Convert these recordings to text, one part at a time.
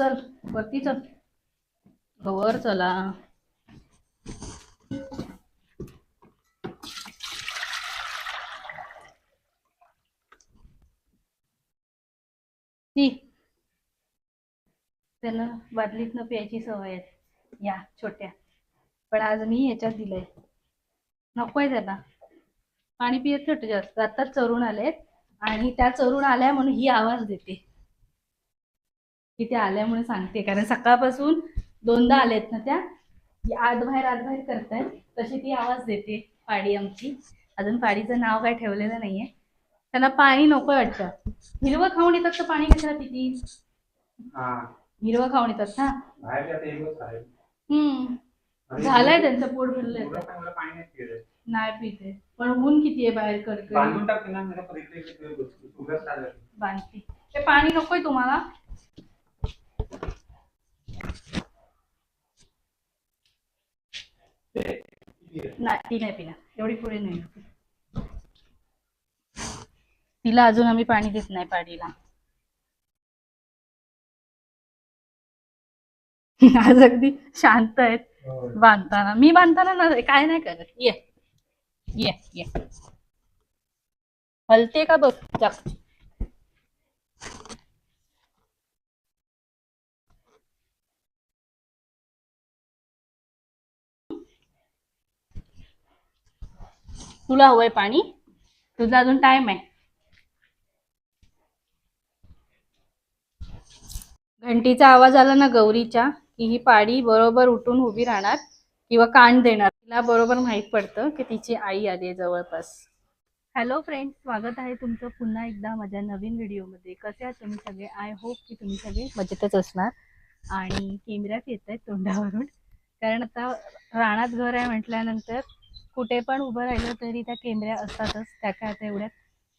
चल वरती चल. हो, वर चला. ती. त्याला बादलीतनं प्यायची सवय आहे. या छोट्या. पण आज मी याच्यात दिलंय. नकोय त्याला. पाणी पियत छोटे जास्त. आता चरून आलेत. आणि त्या चरून आल्या म्हणून ही आवाज देते. की त्या आल्यामुळे सांगते. कारण सकाळपासून दोनदा आलेत ना त्या. आत बाहेर आत बाहेर करतायत. तशी ती आवाज देते पाडी आमची. अजून पाडीचं नाव काय ठेवलेलं नाहीये. त्यांना पाणी नको वाटतं. हिरवं खाऊन येतात तर पाणी कशाला पिती? हा. हिरवं खाऊन येतात ना? हम्म. झालंय त्यांचं पोट भरलंय. नाही पिते. पण ऊन किती आहे बाहेर आहे. बांधते. ते पाणी नकोय तुम्हाला? नाही ती नाही पिणार. एवढी पुढे नाही. तिला अजून आम्ही पाणी देत नाही पाडीला. आज अगदी शांत आहेत. बांधताना. मी बांधताना ना काय नाही करत. ये. ये ये. हलते का बघ? तुला हवंय पाणी? तुझा अजून टाइम आहे. घंटीचा आवाज आला ना गौरीच्या की ही पाडी बरोबर उठून उभी राहणार किंवा कान देणार. तिला बरोबर माहीत पडतं की तिची आई आली आहे जवळपास. हॅलो फ्रेंड्स स्वागत आहे तुमचं पुन्हा एकदा माझ्या नवीन व्हिडिओमध्ये. कसे आहात तुम्ही सगळे? आय होप की तुम्ही सगळे मजेतच असणार. आणि केमऱ्यात येत आहेत तोंडावरून. कारण आता रानात घर आहे म्हटल्यानंतर कुठे पण उभं राहिलं तरी त्या केंद्र्या असतातच. त्या काय आता एवढ्यात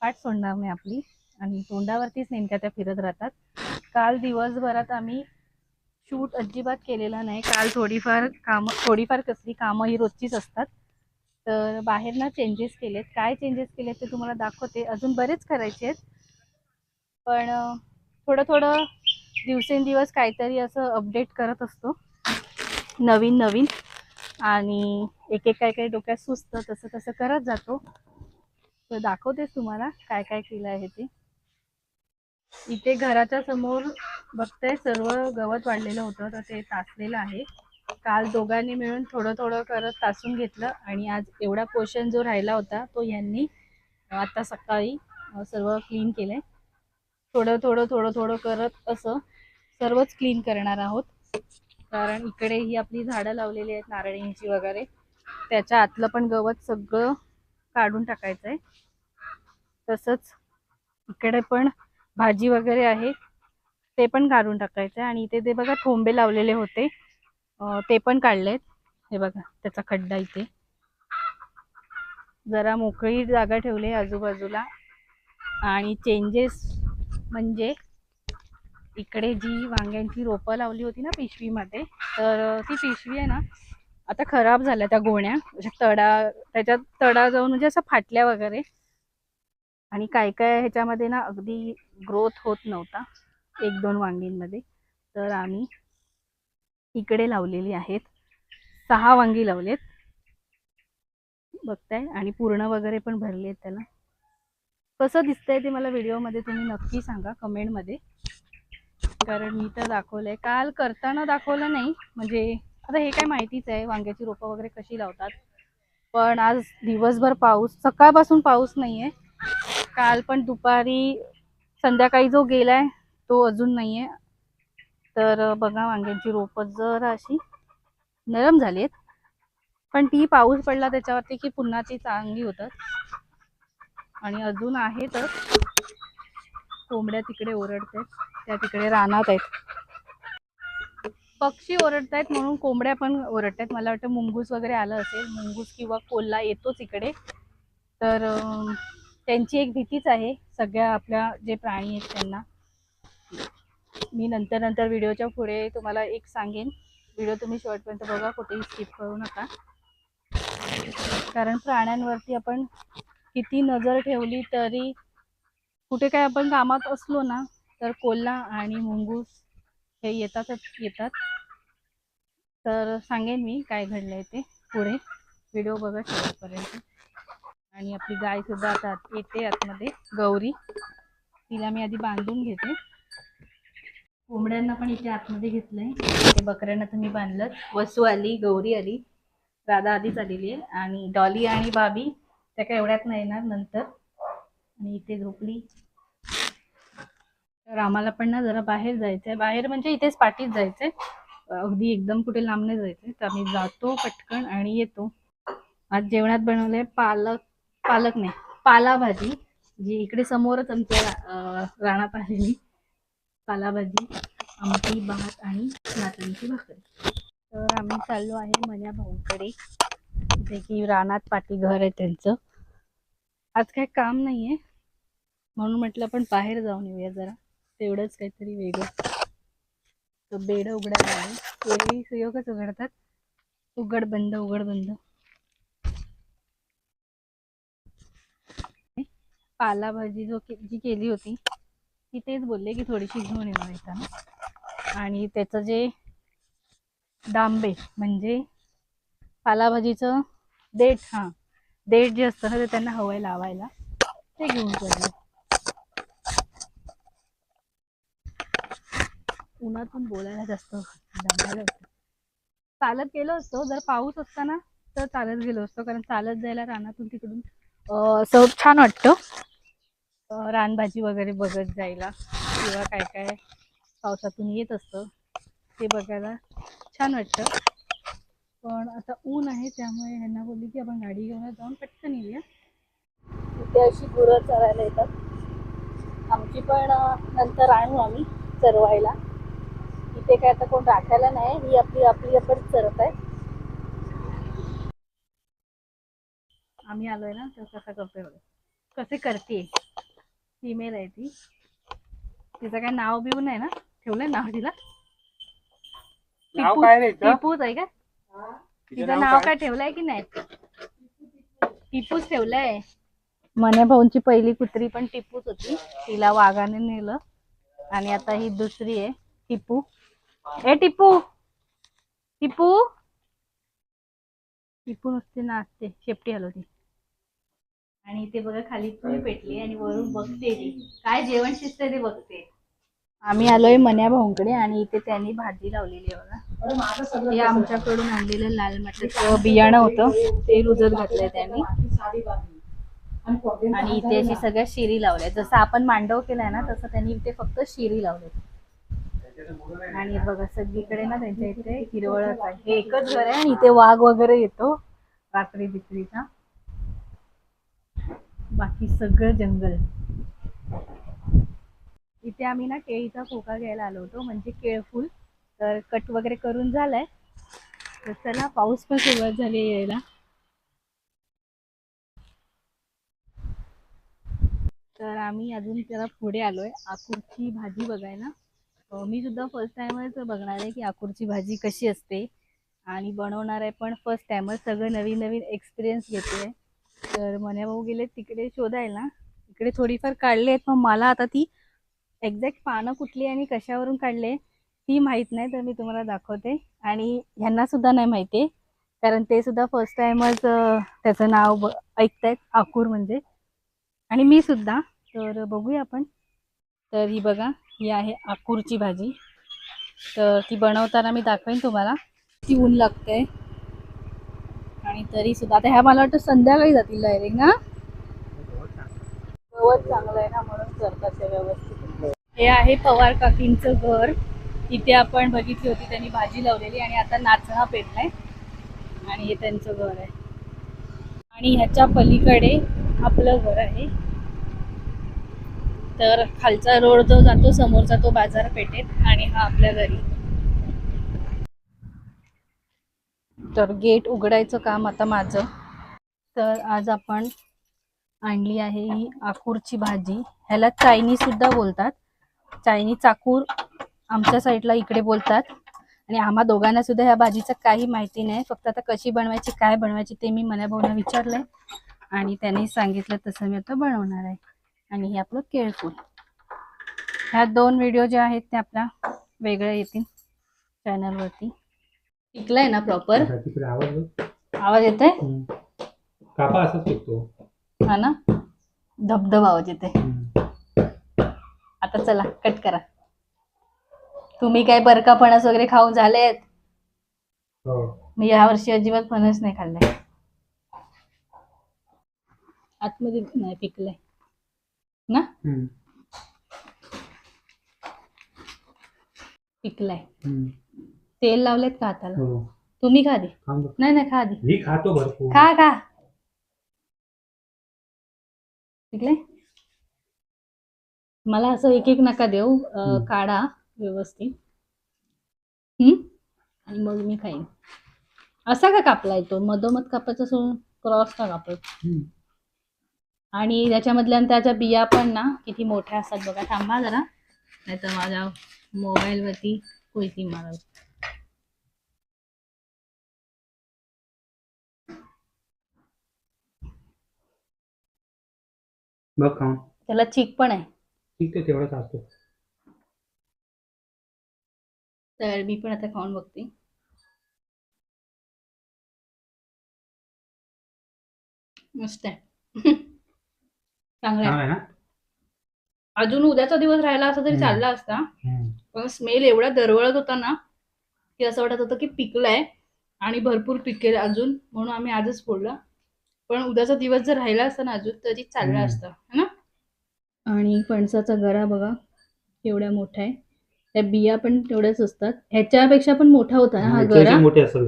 पाठ सोडणार नाही आपली. आणि तोंडावरतीच नेमक्या त्या फिरत राहतात. काल दिवसभरात आम्ही शूट अजिबात केलेला नाही. काल थोडीफार कामं थोडीफार कसली कामं ही रोजचीच असतात. तर बाहेर ना चेंजेस केलेत. काय चेंजेस केलेत ते तुम्हाला दाखवते. अजून बरेच करायचे आहेत. पण थोडं थोडं दिवसेंदिवस काहीतरी असं अपडेट करत असतो. नवीन नवीन. आणि एक एक काय काय डोक्यात सुचतं तसं तसं करत जातो. तर दाखवतेच तुम्हाला काय काय केलं आहे ते. इथे घराच्या समोर बघताय सर्व गवत वाढलेलं होतं तर ते तासलेलं आहे. काल दोघांनी मिळून थोडं थोडं करत तासून घेतलं आणि आज एवढा पोषण जो राहिला होता तो यांनी आता सकाळी सर्व क्लीन केलंय. थोडं थोडं थोडं थोडं करत असं सर्वच क्लीन करणार आहोत. कारण इकडे ही आपली झाडं लावलेली आहेत नारळींची वगैरे. त्याच्या आतलं पण गवत सगळं काढून टाकायचं आहे तसंच इकडे पण भाजी वगैरे आहे. ते पण काढून टाकायचं आहे आणि इथे ते बघा थोंबे लावलेले होते. ते पण काढलेत. हे बघा त्याचा खड्डा इथे. जरा मोकळी जागा ठेवली आहे आजूबाजूला. आणि चेंजेस म्हणजे इकडे जी वांग्यांची रोपं लावली होती ना पिशवीमध्ये तर ती पिशवी आहे ना आता खराब झाल्या त्या गोण्या. अशा तडा त्याच्यात तडा जाऊन म्हणजे असं फाटल्या वगैरे. आणि काय काय ह्याच्यामध्ये ना अगदी ग्रोथ होत नव्हता एक दोन वांगींमध्ये. तर आम्ही इकडे लावलेली आहेत. सहा वांगी लावलेत. बघताय आणि पूर्ण वगैरे पण भरले आहेत त्याला. कसं दिसतंय ते मला व्हिडिओमध्ये तुम्ही नक्की सांगा कमेंटमध्ये कारण मी तर दाखवलंय. काल करताना दाखवलं नाही. म्हणजे आता हे काय माहितीच आहे वांग्याची रोपं वगैरे कशी लावतात. पण आज दिवसभर पाऊस सकाळपासून पाऊस नाहीये. काल पण दुपारी संध्याकाळी जो गेलाय तो अजून नाहीये. तर बघा वांग्यांची रोपं जरा अशी नरम झाली आहेत पण ती पाऊस पडला त्याच्यावरती की पुन्हा ती चांगली होतात. आणि अजून आहेतच कोंबड्या तिकडे ओरडतात. त्या तिकडे रानात आहेत. पक्षी ओरडत आहेत म्हणून कोंबड्या पण ओरडतायत. मला वाटतं मुंगूस वगैरे आलं असेल मुंगूस किंवा कोल्हा येतोच इकडे. तर त्यांची एक भीतीच आहे सगळ्या आपल्या जे प्राणी आहेत त्यांना. मी नंतर नंतर व्हिडिओच्या पुढे तुम्हाला एक सांगेन. व्हिडिओ तुम्ही शेवटपर्यंत बघा कुठेही स्किप करू नका. कारण प्राण्यांवरती आपण किती नजर ठेवली तरी कुठे काय आपण कामात असलो ना तर कोल्हा आणि मुंगूस हे येतातच येतात. तर सांगेन मी काय घडलंय ते पुढे. व्हिडिओ बघा शेवटपर्यंत. आणि आपली गाय सुद्धा आता येते आतमध्ये. गौरी. तिला मी आधी बांधून घेते. कोंबड्यांना पण इथे आतमध्ये घेतलंय. ते बकऱ्यांना तुम्ही बांधलं वसू आली गौरी आली राधा आधीच आलेली आहे आणि डॉली आणि बाबी त्या काय एवढ्यात नाही येणार नंतर. आणि इथे झोपली. तर आम्हाला पण ना जरा बाहेर जायचंय. बाहेर म्हणजे इथेच पाठीत जायचंय. अगदी एकदम कुठे लांब नाही जायचंय. तर आम्ही जातो पटकन आणि येतो. आज जेवणात बनवलंय पालक पालक नाही पालाभाजी जी इकडे समोरच आमच्या रानात आलेली. पालाभाजी आमटी भात आणि नाचणीची भाकरी. तर आम्ही चाललो आहे माझ्या भाऊंकडे. जे की रानात पाठी घर आहे त्यांचं. आज काही काम नाहीये. म्हणून म्हटलं आपण बाहेर जाऊन येऊया जरा. तेवढंच काहीतरी वेगळं. तो बेड उघडायला आहे वेगळी सुयोगच उघडतात. उघड बंद उघड बंद. पालाभाजी जो के- जी केली होती ती तेच बोलले की थोडीशी घेऊन येणार येताना आणि त्याचं जे दांबे म्हणजे पालाभाजीचं देठ हां. देठ जे असतं ना ते त्यांना हवंय लावायला. ते घेऊन चालले. उन्हातून बोलायला जास्त दमायला चालत गेलो असतो. जर पाऊस असताना तर चालत गेलो असतो. कारण चालत जायला रानातून तिकडून अं, असं छान वाटतं. रानभाजी वगैरे बघत जायला किंवा काय काय पावसातून येत असतं. ते बघायला छान वाटतं. पण आता ऊन आहे. त्यामुळे ह्यांना बोलली की आपण गाडी घेऊन जाऊन पटकन येऊया. इथे अशी गुरं चरायला येतात. आमची पण नंतर आणू आम्ही चरवायला. इथे काय आता कोण राखायला नाही ही आपली आपली आपण चरत आहे आम्ही आलोय ना तर कसा करतोय बघा. कसे करते? फिमेल आहे ती. तिचं काय नाव बिव नाही ना? ठेवलंय नाव तिला. नाव काय रे हिचं? टिपूच आहे का? तिचं तिचं नाव काय ठेवलंय की नाही? टिपूच ठेवलंय. मने भाऊंची पहिली कुत्री पण टिपूच होती. तिला वाघाने नेलं. आणि आता ही दुसरी आहे टिपू. ए टिपू. टिपू. टिपू नुसते नाचते. शेपटी हलवते. आणि ते बघा खाली चूल पेटली आणि वरून बघते ती. काय जेवण शिजतंय ते बघते. आम्ही आलोय मन्या भाऊंकडे आणि इथे त्यांनी भाजी लावलेली आहे बघा. हे आमच्याकडून आणलेलं लाल मटाचं बियाणं होतं. ते रुजत घातलंय त्यांनी. आणि इथे अशी सगळ्या शिरी लावल्या जसं आपण मांडव केलाय ना तसं त्यांनी इथे फक्त शिरी लावले आणि बघा सगळीकडे ना त्यांच्या इथे हिरवळच आहे. हे एकच घर आहे आणि इथे वाघ वगैरे येतो रात्री बित्रीचा. बाकी सगळं जंगल. इथे आम्ही ना केळीचा खोका घ्यायला आलो होतो म्हणजे केळफूल. तर कट वगैरे करून झालाय. तर चला पाऊस पण सुरुवात झाली यायला. तर आम्ही अजून त्याला पुढे आलोय. आकुरची भाजी बघायला. हो, मी सुद्धा फर्स्ट टाइमच बघणार आहे की आकूरची भाजी कशी असते. आणि बनवणार आहे पण फर्स्ट टाइमच सगळं नवीन नवीन एक्सपिरियन्स घेते तर मने भाऊ गेले तिकडे शोधायला. इकडे थोडीफार काढले आहेत मग मला आता ती एक्झॅक्ट पानं कुठली आणि कशावरून काढले ती माहीत नाही तर मी तुम्हाला दाखवते. आणि ह्यांना सुद्धा नाही माहिती आहे कारण ते सुद्धा फर्स्ट टाइमच त्याचं नाव ब ऐकतायत आकूर म्हणजे. आणि मी सुद्धा. तर बघूया आपण. तर ही बघा. ही आहे आकूरची भाजी. तर ती बनवताना मी दाखवेन तुम्हाला. ती ऊन लागते आणि तरी सुद्धा आता ह्या मला वाटतं संध्याकाळी जातील डायरेक्ट ना गवत चांगलं आहे ना म्हणून करतात ते व्यवस्थित. हे आहे पवार काकींचं घर. इथे आपण बघितली होती त्यांनी भाजी लावलेली आणि आता नाचणा पेटलाय. आणि हे त्यांचं घर आहे. आणि ह्याच्या पलीकडे आपलं घर आहे. तर खालचा रोड जो जातो समोरचा तो बाजारपेठेत आणि हा आपल्या घरी. तर गेट उघडायचं काम आता माझं. तर आज आपण आणली आहे ही आकूरची भाजी. ह्याला चायनी सुद्धा बोलतात. चायनी चाकूर आमच्या साईडला इकडे बोलतात. आणि आम्हा दोघांना सुद्धा ह्या भाजीचं काही माहिती नाही. फक्त आता कशी बनवायची काय बनवायची ते मी मनाभाऊना विचारलंय. आणि त्यांनी सांगितलं तसं मी आता बनवणार आहे. आणि हे आपलं केळफूल ह्या दोन व्हिडिओ जे आहेत ते आपल्या वेगळ्या येतील चॅनलवरती पिकलाय ना प्रॉपर तिकडे आवाज बघ. आवाज येतोय? हम्म. कापा असाच पिकतो हा ना? धबधब आवाज येते. आता चला कट करा. तुम्ही काय बरका फणस वगैरे खाऊन झालेत? हो. मी या वर्षी अजिबात फणस नाही खाल्लाय आतमध्ये नाही पिकलंय. ना. पिकलाय. तेल लावलेत का हाताला हो. तुम्ही खा दे. नाही नाही खा दे मी खातो भरपूर. खा खा. पिकले मला असं एक एक नका देऊ अं, हम्म. काढा व्यवस्थित. हम्म? आणि मग मी खाईन. असा का कापलाय तो? मधोमध कापायचा सोडून क्रॉस का हम्म. आणि त्याच्यामधल्या त्याच्या बिया पण ना किती मोठ्या असतात बघा. थांबा जरा. नाही तर माझ्या मोबाईलवरती कोयती मारा बघ खाऊन त्याला चीक पण आहे. ठीक आहे तेवढाच असतो. तर मी पण आता खाऊन बघते. मस्त आहे. चांगलं आहे. ना? अजून उद्याचा दिवस राहिला असता तरी. चालला असता. पण स्मेल एवढा दरवळत होता ना की असं वाटत होतं की पिकलाय आणि भरपूर पिकेल अजून म्हणून आम्ही आजच फोडला. पण उद्याचा दिवस जर राहिला असता ना अजून तरी चालला. असतं है ना? आणि फणसाचा गरा बघा केवढ्या मोठा आहे. त्या बिया पण तेवढ्याच असतात. ह्याच्यापेक्षा पण मोठा होता ना हा गरा? मोठे असतात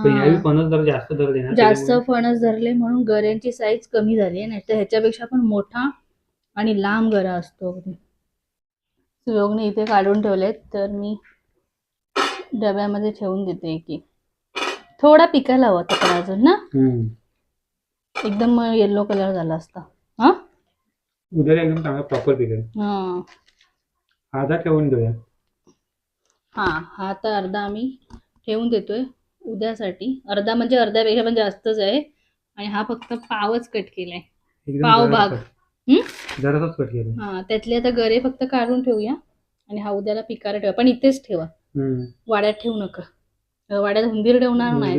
हा. फणस जरा जास्त जास्त त्याच्यामुळे- फणस धरले म्हणून गऱ्यांची साईज कमी झाली नाही तर ह्याच्यापेक्षा पण मोठा आणि लांब गरा असतो. अगदी सुयोगने इथे काढून ठेवलेत तर मी डब्यामध्ये ठेवून देते एक थोडा पिकायला हवा होता पण अजून ना. हम्म. एकदम येल्लो कलर झाला असता. हा? उद्याला एकदम चांगला प्रॉपर पिकेल हा. अर्धा ठेवून घेऊया हा हा तर अर्धा आम्ही ठेवून देतोय. उद्यासाठी. अर्धा म्हणजे अर्ध्यापेक्षा पण जास्तच आहे. आणि हा फक्त पावच कट केलाय. पाव भाग. जरासाच कट केलं हा त्यातले आता गरे फक्त काढून ठेवूया. आणि हा उद्याला पिकारा ठेवा. पण इथेच ठेवा. वाड्यात ठेवू नका. वाड्यात हुंदीर ठेवणार नाही.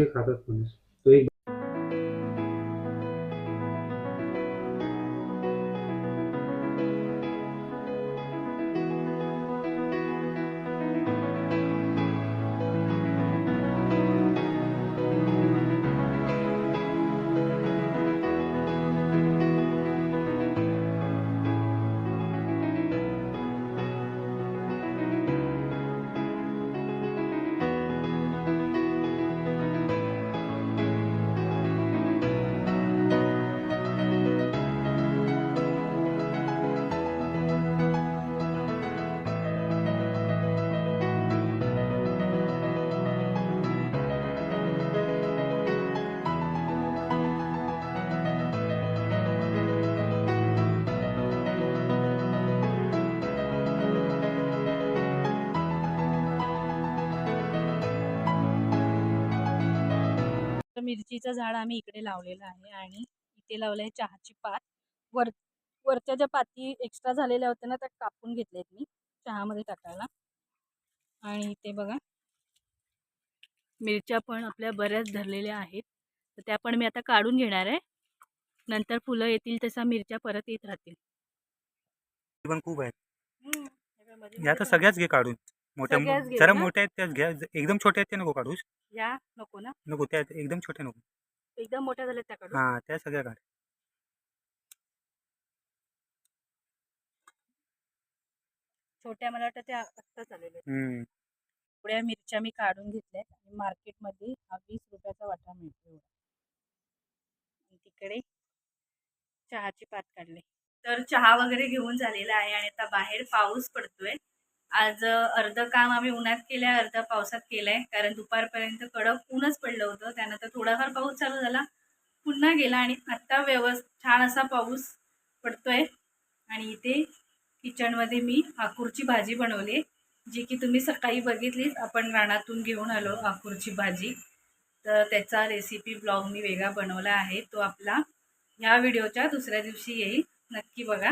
तर मिरचीचं झाड आम्ही इकडे लावलेलं आहे आणि इथे लावलं आहे चहाची पात. वर वरच्या ज्या पाती एक्स्ट्रा झालेल्या होत्या ना त्या कापून घेतल्यात मी चहामध्ये टाकायला. आणि इथे बघा. मिरच्या पण आपल्या बऱ्याच धरलेल्या आहेत. तर त्या पण मी आता काढून घेणार आहे. नंतर फुलं येतील तसा मिरच्या परत येत राहतील. पण खूप आहेत. या तर सगळ्याच घे काढून. मोठ्या सगळ्याच जरा ना? मोठ्या आहेत त्याच घ्या एकदम छोट्या आहेत त्या नको काढूस. या नको ना नको त्या एकदम छोट्या नको एकदम मोठ्या झाल्या त्या काढू हा त्या सगळ्या काढ छोट्या मला वाटतं त्या आत्ता आहेत. हम्म. एवढ्या मिरच्या मी काढून घेतल्यात आणि मार्केटमध्ये हा वीस रुपयाचा वाटा मिळतो एवढा. आणि तिकडे चहाची पात काढले तर चहा वगैरे घेऊन झालेला आहे आणि आता बाहेर पाऊस पडतोय आज अर्धं काम आम्ही उन्हात केलं आहे अर्धं पावसात केलं आहे कारण दुपारपर्यंत कडक ऊनच पडलं होतं. त्यानंतर थोडाफार पाऊस चालू झाला. पुन्हा गेला आणि आत्ता व्यवस्थ छान असा पाऊस पडतोय. आणि इथे किचनमध्ये मी आकूरची भाजी बनवली जी की तुम्ही सकाळी बघितलीच. आपण रानातून घेऊन आलो आकूरची भाजी. तर त्याचा रेसिपी ब्लॉग मी वेगळा बनवला आहे. तो आपला ह्या व्हिडिओच्या दुसऱ्या दिवशी येईल. नक्की बघा.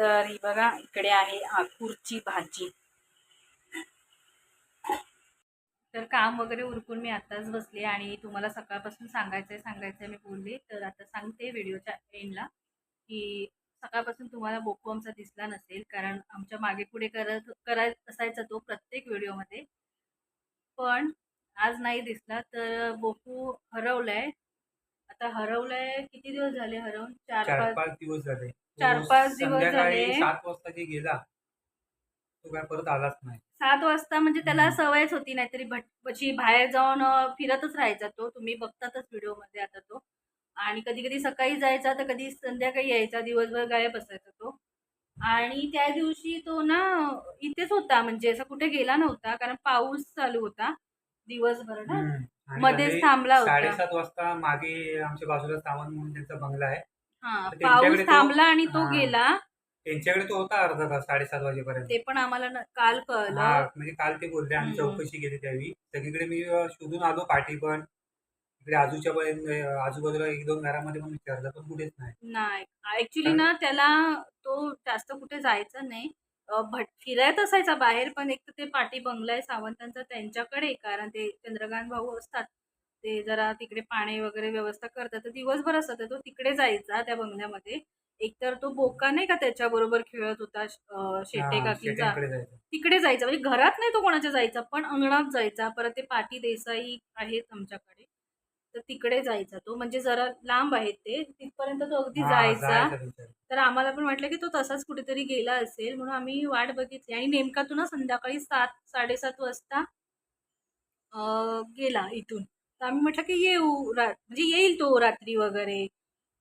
तर ही बघा इकडे आहे आकूरची भाजी. तर काम वगैरे उरकून मी आत्ताच बसले आणि तुम्हाला सकाळपासून सांगायचं आहे सांगायचं आहे मी बोलले तर आता सांगते व्हिडिओच्या एंडला की सकाळपासून तुम्हाला बोकू आमचा दिसला नसेल कारण आमच्या मागे पुढे करत करत असायचा तो प्रत्येक व्हिडिओमध्ये. पण आज नाही दिसला तर बोकू हरवलाय. आता हरवलाय किती दिवस झाले हरवून? चार पाच दिवस झाले. चार पाच दिवस झाले. सात वाजता जे गेला तो काय परत आलाच नाही. सात वाजता म्हणजे त्याला. सवयच होती नाहीतरी भट म्हणजे बाहेर जाऊन फिरतच राहायचा तो. तुम्ही बघतातच व्हिडिओमध्ये आता तो. आणि कधी कधी सकाळी जायचा तर कधी संध्याकाळी यायचा. दिवसभर गायब असायचा तो. आणि त्या दिवशी तो ना इथेच होता. म्हणजे असं कुठे गेला नव्हता. कारण पाऊस चालू होता दिवसभर ना. मध्येच थांबला होता. साडेसात वाजता मागे आमच्या बाजूला सावंत म्हणून त्यांचा बंगला आहे. हा त्यांच्याकडे पाऊस तो- थांबला आणि तो हा. गेला. त्यांच्याकडे तो होता अर्धा तास साडेसात वाजेपर्यंत. ते पण आम्हाला न- काल हा कळलं म्हणजे काल ते बोलले आम्ही हम्म. चौकशी केली त्यावेळी. सगळीकडे मी अ, शोधून आलो पाठी पण. इकडे आजूच्या अ, आजूबाजूला एक दोन घरामध्ये पण विचारलं पण कुठेच नाही. नाही. ऍक्च्युली ना त्याला तो जास्त कुठे जायचा नाही. अ, भट फिरत असायचा बाहेर पण एक तर ते पाठी बंगला आहे सावंतांचा त्यांच्याकडे कारण ते चंद्रकांत भाऊ असतात. ते जरा तिकडे पाणी वगैरे व्यवस्था करतात. तर दिवसभर असतात तो तिकडे जायचा त्या बंगल्यामध्ये. एकतर तो बोका नाही का त्याच्याबरोबर खेळत होता शेटे काकीचा? तिकडे जायचा. म्हणजे घरात नाही तो कोणाच्या जायचा पण अंगणात जायचा. परत ते पाटी देसाई आहेत आमच्याकडे. तर तिकडे जायचा तो. म्हणजे जरा लांब आहेत ते. तिथपर्यंत तो अगदी जायचा. तर आम्हाला पण वाटलं की तो तसाच कुठेतरी गेला असेल म्हणून आम्ही वाट बघितली. आणि नेमका तो ना संध्याकाळी सात साडेसात वाजता अं, गेला इथून. तर आम्ही म्हटलं की येऊ रा म्हणजे येईल तो रात्री वगैरे.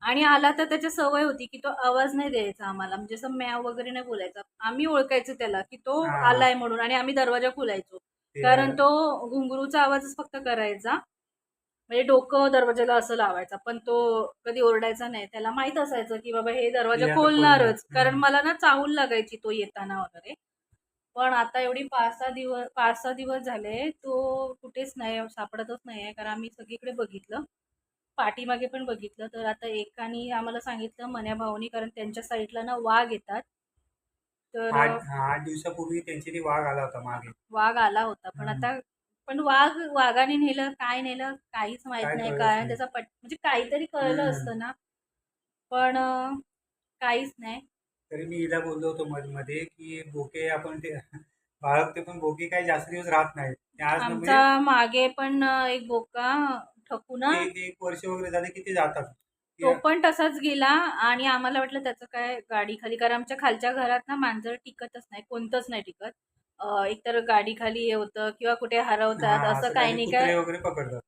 आणि आला तर त्याची सवय होती की तो आवाज नाही द्यायचा आम्हाला. म्हणजे असं म्याव वगैरे नाही बोलायचा. आम्ही ओळखायचो त्याला की तो. आलाय म्हणून आणि आम्ही दरवाजा खोलायचो. कारण तो घुंगरूचा आवाजच फक्त करायचा. म्हणजे डोकं दरवाजाला असं लावायचा. पण तो कधी ओरडायचा नाही. त्याला माहीत असायचं की बाबा हे दरवाजा खोलणारच. खोलणार. कारण. मला ना चाहूल लागायची तो येताना वगैरे. पण आता एवढी पाच सहा दिवस पाच सहा दिवस झाले तो कुठेच नाही सापडतच नाही आहे. कारण आम्ही सगळीकडे बघितलं. पाठीमागे पण बघितलं. तर आता एकाने आम्हाला सांगितलं मन्या भाऊनी कारण त्यांच्या साईडला ना वाघ येतात. तर आठ दिवसापूर्वी त्यांची ती वाघ आला होता मागे. वाघ आला होता. पण. आता पण वाघ वाघाने नेलं काय नेलं काहीच माहीत नाही. काय. त्याचा पट म्हणजे काहीतरी कळलं. असतं ना. पण काहीच नाही. तरी मी हिला बोललो होतो मध्ये मध्ये की बोके आपण ते बाळगते पण बोके काही जास्त दिवस राहत नाहीत. ते आज ना म्हणजे आमचा मागे पण एक बोका ठकू ना? एक एक वर्ष वगैरे झाले की ते जातात. तो पण तसाच गेला आणि आम्हाला वाटलं त्याचं काय गाडी खाली कारण आमच्या खालच्या घरात ना मांजर टिकतच नाही कोणतंच नाही टिकत. अं, एकतर गाडी खाली हे होतं किंवा कुठे हरवतात हा, असं काही नाही कुत्रे काय. वगैरे पकडतात.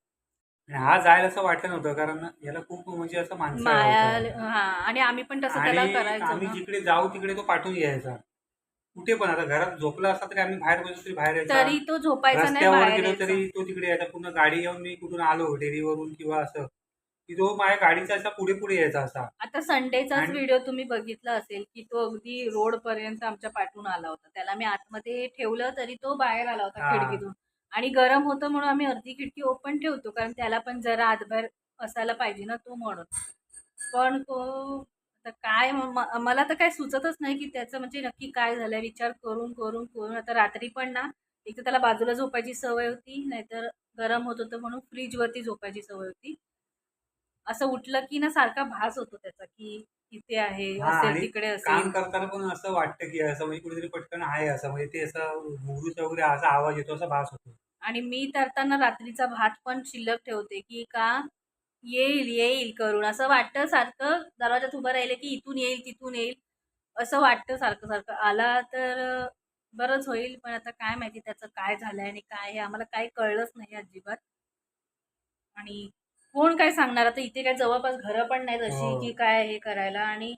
आणि हा जायला असं वाटलं नव्हतं कारण याला खूप म्हणजे असं माणसं माया. हा आणि आम्ही पण तसं त्याला आणि करायचो आम्ही ना. जिकडे जाऊ तिकडे तो पाठवून यायचा कुठे पण आता घरात झोपला असता तरी आम्ही बाहेर बसलो तरी बाहेर यायचा तरी तो झोपायचा नाही रस्त्यावर बाहेर गेलो यायचा. तरी तो तिकडे यायचा पूर्ण गाडी येऊन मी कुठून आलो डेअरीवरून किंवा असं की तो माझ्या गाडीचा असा पुढे पुढे यायचा असा आता संडेचाच आणि- व्हिडिओ तुम्ही बघितला असेल की तो अगदी रोड पर्यंत आमच्या पाठून आला होता त्याला मी आतमध्ये ठेवलं तरी तो बाहेर आला होता हा. खिडकीतून आणि गरम होतं म्हणून आम्ही अर्धी खिडकी ओपन ठेवतो कारण त्याला पण जरा आतभर असायला पाहिजे ना तो म्हणून. पण तो आता काय मला तर काय सुचतच नाही की त्याचं म्हणजे नक्की काय झालंय. विचार करून करून करून आता रात्री पण ना एक तर त्याला बाजूला झोपायची सवय होती नाहीतर गरम होत होतं म्हणून फ्रीजवरती झोपायची सवय होती. असं उठलं की ना सारखा भास होतो त्याचा की इथे आहे हा, असेल आणि तिकडे काम असेल. करताना पण असं वाटतं की असं म्हणजे कुठेतरी पटकन आहे असं म्हणजे ते असं वगैरे असा आवाज येतो असा भास होतो. आणि मी तरताना रात्रीचा भात पण शिल्लक ठेवते की का येईल येईल करून असं वाटतं सारखं दरवाजात उभं राहिलं की इथून येईल तिथून येईल असं वाटतं सारखं सारखं. आला तर बरंच होईल पण आता काय माहिती त्याचं काय झालंय आणि काय हे आम्हाला काही कळलंच नाही अजिबात. आणि कोण काय सांगणार आता इथे काय जवळपास घरं पण नाहीत अशी हो. की काय हे करायला आणि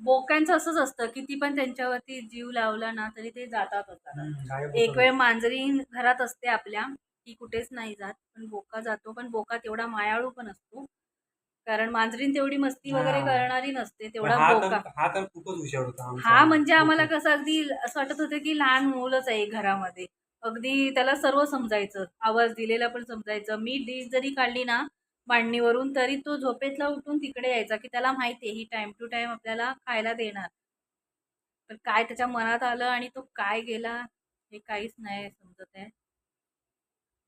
बोक्यांचं असंच असतं किती पण त्यांच्यावरती जीव लावला ना तरी ते जातात होतात एक. वेळ मांजरी घरात असते आपल्या ती कुठेच नाही जात पण बोका जातो पण बोका तेवढा मायाळू पण असतो कारण मांजरीन तेवढी मस्ती वगैरे. करणारी नसते तेवढा बोका हा तर खूपच हुशार होता. हा म्हणजे आम्हाला. कसं अगदी असं वाटत होतं की लहान मुलंच आहे घरामध्ये अगदी त्याला सर्व समजायचं आवाज दिलेला पण समजायचं मी डिश जरी काढली ना मांडणीवरून तरी तो झोपेतला उठून तिकडे यायचा की त्याला माहिती आहे ही टाइम टू टाइम आपल्याला खायला देणार. पण काय त्याच्या मनात आलं आणि तो काय गेला हे काहीच नाही समजत आहे.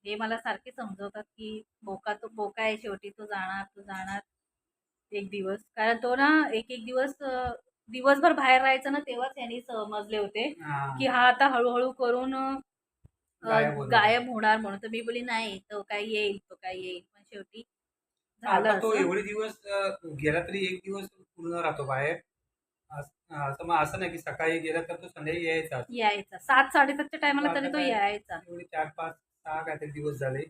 हे मला सारखे समजवतात की बोका तो बोका आहे शेवटी तो जाणार तो जाणार एक दिवस. कारण तो ना एक एक दिवस दिवसभर बाहेर राहायचा ना तेव्हाच यांनी समजले होते. की हा आता हळूहळू करून गायब होणार. म्हणून. तर मी बोली नाही तो काय येईल तो काय येईल. पण शेवटी आता तो. एवढे दिवस गेला तरी एक दिवस पूर्ण राहतो बाहेर अस- असं मग असं नाही की सकाळी गेला तर तो संध्याकाळी यायचा यायचा सात साडेसातच्या टायमाला तरी तो? यायचा एवढे चार पाच सहा काहीतरी दिवस झाले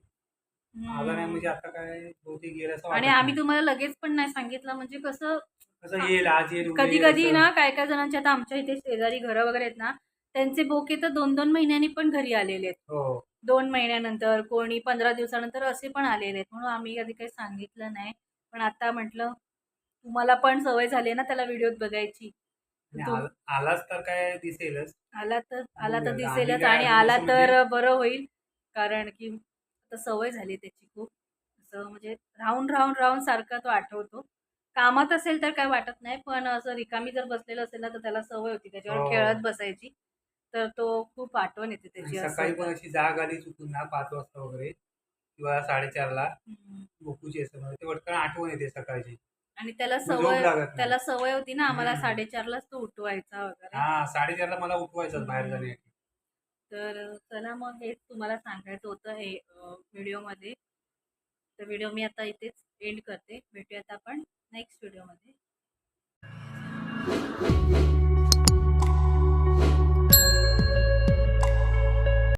आला नाही म्हणजे आता काय बहुतेक गेला आणि आम्ही. तुम्हाला लगेच पण नाही सांगितलं म्हणजे कसं कसं येईल आज येईल कधी कधी. ना काय काय जणांचे आता आमच्या इथे शेजारी घरं वगैरे आहेत ना त्यांचे बोके तर दोन दोन महिन्यांनी पण घरी आलेले आहेत हो दोन महिन्यानंतर कोणी पंधरा दिवसानंतर असे पण आलेले आहेत. म्हणून आम्ही कधी काही सांगितलं नाही. पण आता म्हटलं तुम्हाला पण सवय झाली ना त्याला व्हिडिओत बघायची. तो- आलाच तर काय दिसेलच. आला तर आला तर. दिसेलच काय आणि आला तर म्हणजे- बरं होईल. कारण की आता सवय झाली त्याची खूप. असं म्हणजे राहून राहून राहून सारखा तो आठवतो. कामात असेल तर काय वाटत नाही. पण असं रिकामी जर बसलेलं असेल ना तर त्याला सवय होती. त्याच्यावर हो. खेळत बसायची. तर तो खूप आठवण येते त्याची सकाळी पण. अशी जाग आली चुकून ना पाच वाजता वगैरे किंवा साडेचारला हम्म. गोकुची असं म्हणजे ते आठवण येते सकाळची आणि त्याला झोप सवय लागत नाही. त्याला सवय होती ना आम्हाला हम्म. साडेचारलाच तो उठवायचा वगैरे हा साडेचारला मला उठवायचं बाहेर हम्म. जाण्यासाठी तर चला मग हेच तुम्हाला सांगायचं होतं हे व्हिडिओमध्ये तर व्हिडिओ मी आता इथेच एंड करते भेटूयात आपण नेक्स्ट व्हिडिओमध्ये